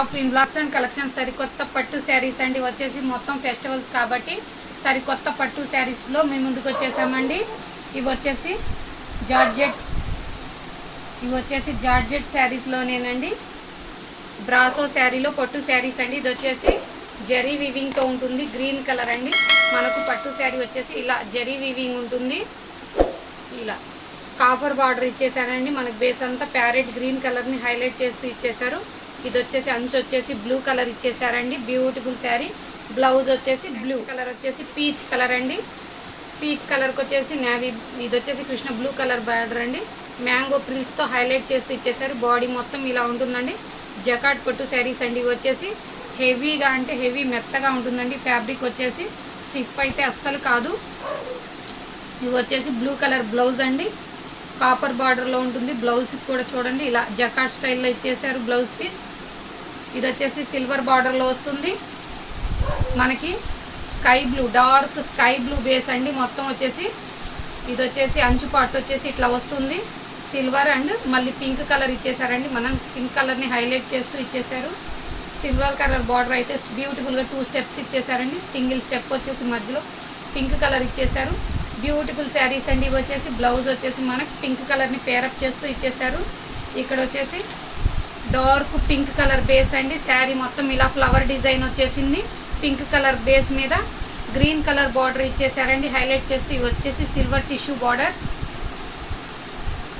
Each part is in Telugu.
Off in blocks and collection సరికొత్త పట్టు శారీస్ అండి. వచ్చేసి మొత్తం ఫెస్టివల్స్ కాబట్టి సరికొత్త పట్టు శారీస్లో మేము ముందుకు వచ్చేసామండి. ఇవి వచ్చేసి జార్జెట్ ఇవి వచ్చేసి జార్జెట్ శారీస్లోనేనండి బ్రాసో శారీలో పట్టు శారీస్ అండి. ఇది వచ్చేసి జరీ వివింగ్తో ఉంటుంది. గ్రీన్ కలర్ అండి. మనకు పట్టు శారీ వచ్చేసి ఇలా జరీ వివింగ్ ఉంటుంది. ఇలా కాపర్ బార్డర్ ఇచ్చేసారండి మనకు బేస్ అంతా ప్యారెట్ గ్రీన్ కలర్ని హైలైట్ చేస్తూ ఇచ్చేసారు ఇది వచ్చేసి అంచు వచ్చేసి బ్లూ కలర్ ఇచ్చేసారండి. బ్యూటిఫుల్ శారీ బ్లౌజ్ వచ్చేసి బ్లూ కలర్ వచ్చేసి పీచ్ కలర్ అండి. పీచ్ కలర్కి వచ్చేసి నావీ ఇది వచ్చేసి కృష్ణ బ్లూ కలర్ బార్డర్ అండి. మ్యాంగో ప్రిల్స్తో హైలైట్ చేస్తూ ఇచ్చేసారు. బాడీ మొత్తం ఇలా ఉంటుందండి. జకాట్ పట్టు శారీస్ అండి ఇవి వచ్చేసి హెవీగా అంటే హెవీ మెత్తగా ఉంటుందండి. ఫ్యాబ్రిక్ వచ్చేసి స్టిఫ్ అయితే అస్సలు కాదు. ఇవి వచ్చేసి బ్లూ కలర్ బ్లౌజ్ అండి. కాపర్ బార్డర్లో ఉంటుంది. బ్లౌజ్కి కూడా చూడండి. ఇలా జకాట్ స్టైల్లో ఇచ్చేసారు బ్లౌజ్ పీస్ ఇది వచ్చేసి సిల్వర్ బార్డర్లో వస్తుంది. మనకి sky blue dark sky blue base అండి. మొత్తం వచ్చేసి ఇది వచ్చేసి అంచు పార్ట్ వచ్చేసి ఇట్లా వస్తుంది. సిల్వర్ అండ్ మళ్ళీ పింక్ కలర్ ఇచ్చేసారండి మనం పింక్ కలర్ని హైలైట్ చేస్తూ ఇచ్చేసారు సిల్వర్ కలర్ బార్డర్ అయితే బ్యూటిఫుల్గా టూ స్టెప్స్ ఇచ్చేసారండి సింగిల్ స్టెప్ వచ్చేసి మధ్యలో పింక్ కలర్ ఇచ్చేసారు బ్యూటిఫుల్ శారీస్ అండి. ఇవి వచ్చేసి బ్లౌజ్ వచ్చేసి మనకు పింక్ కలర్ని పేరప్ చేస్తూ ఇచ్చేసారు ఇక్కడ వచ్చేసి డార్క్ పింక్ కలర్ బేస్ అండి. శారీ మొత్తం ఇలా ఫ్లవర్ డిజైన్ వచ్చేసింది. పింక్ కలర్ బేస్ మీద గ్రీన్ కలర్ బార్డర్ ఇచ్చేసారండి హైలైట్ చేస్తూ ఇవి వచ్చేసి సిల్వర్ టిష్యూ బార్డర్.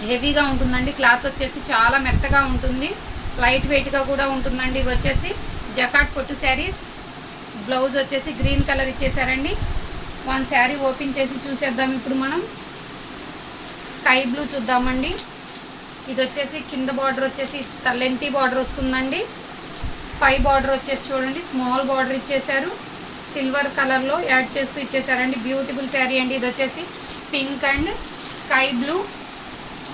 హెవీగా ఉంటుందండి. క్లాత్ వచ్చేసి చాలా మెత్తగా ఉంటుంది. లైట్ వెయిట్గా కూడా ఉంటుందండి. ఇవి వచ్చేసి జకాట్ పొట్టు శారీస్. బ్లౌజ్ వచ్చేసి గ్రీన్ కలర్ ఇచ్చేసారండి వన్ శారీ ఓపెన్ చేసి చూసేద్దాం ఇప్పుడు మనం. స్కై బ్లూ చూద్దామండి. ఇది వచ్చేసి కింద బార్డర్ వచ్చేసి లెంతీ బార్డర్ వస్తుందండి. పై బార్డర్ వచ్చేసి చూడండి స్మాల్ బార్డర్ ఇచ్చేసారు సిల్వర్ కలర్లో యాడ్ చేస్తూ ఇచ్చేసారండి బ్యూటిఫుల్ శారీ అండి. ఇది వచ్చేసి పింక్ అండ్ స్కై బ్లూ.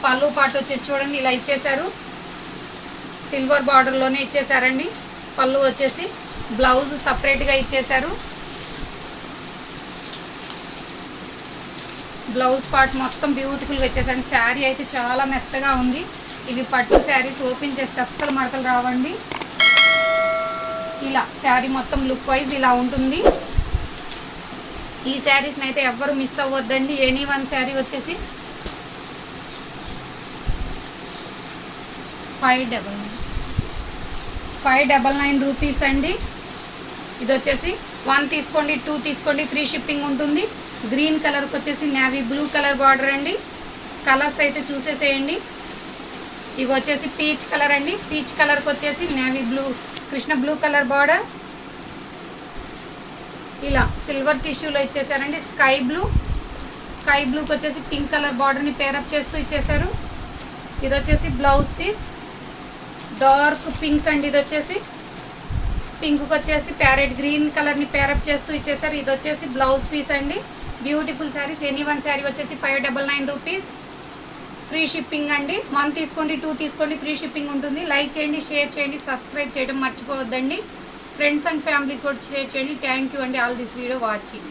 పళ్ళు పాటు వచ్చేసి చూడండి ఇలా ఇచ్చేసారు సిల్వర్ బార్డర్లోనే ఇచ్చేసారండి పళ్ళు వచ్చేసి బ్లౌజ్ సపరేట్గా ఇచ్చేసారు బ్లౌజ్ పార్ట్ మొత్తం బ్యూటిఫుల్గా వచ్చేసండి. శారీ అయితే చాలా మెత్తగా ఉంది. ఇవి పట్టు శారీస్ ఓపెన్ చేస్తే అస్సలు మడతలు రావండి. ఇలా శారీ మొత్తం లుక్ వైజ్ ఇలా ఉంటుంది. ఈ శారీస్ని అయితే ఎవ్వరు మిస్ అవ్వద్దండి. ఎనీ వన్ శారీ వచ్చేసి five double nine five double nine rupees అండి. ఇది వచ్చేసి వన్ తీసుకోండి టూ తీసుకోండి ఫ్రీ షిప్పింగ్ ఉంటుంది. గ్రీన్ కలర్కి వచ్చేసి నావీ బ్లూ కలర్ బార్డర్ అండి. కలర్స్ అయితే చూసేసేయండి. ఇవి వచ్చేసి పీచ్ కలర్ అండి. పీచ్ కలర్కి వచ్చేసి navy blue Krishna blue colour border. ఇలా సిల్వర్ టిష్యూలో ఇచ్చేసారండి. Sky blue. స్కై బ్లూకి వచ్చేసి పింక్ కలర్ బార్డర్ని పేరప్ చేస్తూ ఇచ్చేసారు. ఇది వచ్చేసి బ్లౌజ్ పీస్. డార్క్ పింక్ అండి ఇది వచ్చేసి. పింక్కి వచ్చేసి ప్యారెట్ గ్రీన్ కలర్ని పేరప్ చేస్తూ ఇచ్చేసారు. ఇది వచ్చేసి బ్లౌజ్ పీస్ అండి. Beautiful saris any one sari వచ్చేసి five double nine rupees free shipping అండి. వన్ తీసుకోండి టూ తీసుకోండి ఫ్రీ షిప్పింగ్ ఉంటుంది. లైక్ చేయండి షేర్ చేయండి సబ్స్క్రైబ్ చేయడం మర్చిపోవద్దండి. ఫ్రెండ్స్ అండ్ ఫ్యామిలీ కూడా షేర్ చేయండి. థ్యాంక్ యూ అండి. All this video watching